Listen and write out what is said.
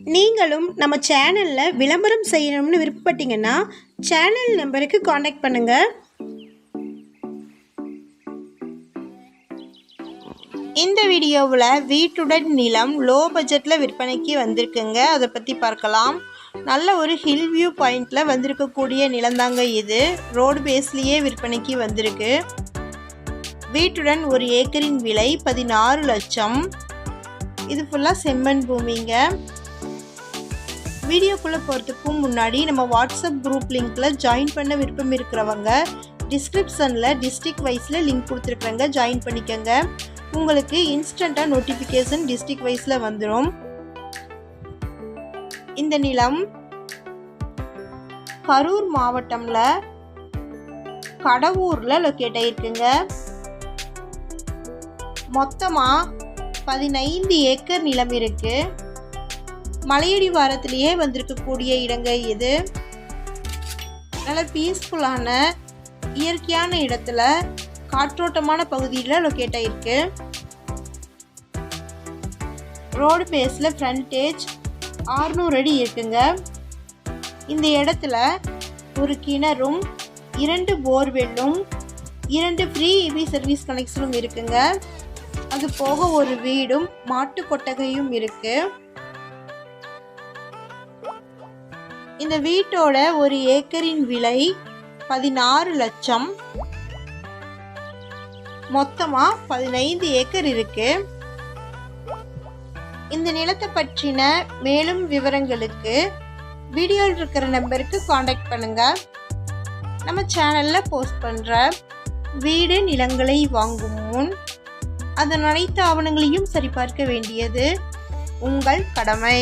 நீங்களும் நம்ம சேனலில் விளம்பரம் செய்யணும்னு விருப்பப்பட்டீங்கன்னா சேனல் நம்பருக்கு காண்டாக்ட் பண்ணுங்கள் இந்த வீடியோவில் வீட்டுடன் நிலம் லோ பட்ஜெட்டில் விற்பனைக்கு வந்திருக்குங்க. அதை பற்றி பார்க்கலாம். நல்ல ஒரு ஹில் வியூ பாயிண்டில் வந்திருக்கக்கூடிய நிலந்தாங்க இது. ரோடு பேஸ்லேயே விற்பனைக்கு வந்திருக்கு. வீட்டுடன் ஒரு ஏக்கரின் விலை பதினாறு லட்சம். இது ஃபுல்லாக செம்மண் பூமிங்க. வீடியோக்குள்ளே போகிறதுக்கும் முன்னாடி நம்ம வாட்ஸ்அப் குரூப் லிங்க்கில் ஜாயின் பண்ண விருப்பம் இருக்கிறவங்க டிஸ்கிரிப்ஷனில் டிஸ்ட்ரிக்ட் வைஸில் லிங்க் கொடுத்துருக்குறேங்க ஜாயின் பண்ணிக்கோங்க. உங்களுக்கு இன்ஸ்டண்ட்டாக நோட்டிஃபிகேஷன் டிஸ்ட்ரிக்ட் வைஸில் வந்துடும் இந்த நிலம் கரூர் மாவட்டம்ல கடவூரில் லொக்கேட் ஆகிருக்குங்க மொத்தமாக பதினைந்து ஏக்கர் நிலம் இருக்குது மலையடி வாரத்திலேயே வந்திருக்கக்கூடிய இடங்க இது. நல்ல பீஸ்ஃபுல்லான இயற்கையான இடத்துல காற்றோட்டமான பகுதியில் லொக்கேட் ஆகிருக்கு ரோடு பேஸில் ஃப்ரண்டேஜ் ஆறுநூறு அடி இருக்குங்க. இந்த இடத்துல ஒரு கிணறும் இரண்டு போர்வெல்லும் இரண்டு ஃப்ரீ இபி சர்வீஸ் கனெக்ஷனும் இருக்குங்க. அது போக ஒரு வீடும் மாட்டு கொட்டகையும் இருக்கு. இந்த வீட்டோட ஒரு ஏக்கரின் விலை பதினாறு லட்சம். மொத்தமாக பதினைந்து ஏக்கர் இருக்கு. இந்த நிலத்தை பற்றின மேலும் விவரங்களுக்கு வீடியோவில் இருக்கிற நம்பருக்கு காண்டாக்ட் பண்ணுங்க. நம்ம சேனலில் போஸ்ட் பண்ணுற வீடு நிலங்களை வாங்கும் முன் அதன் அனைத்து ஆவணங்களையும் சரிபார்க்க வேண்டியது உங்கள் கடமை.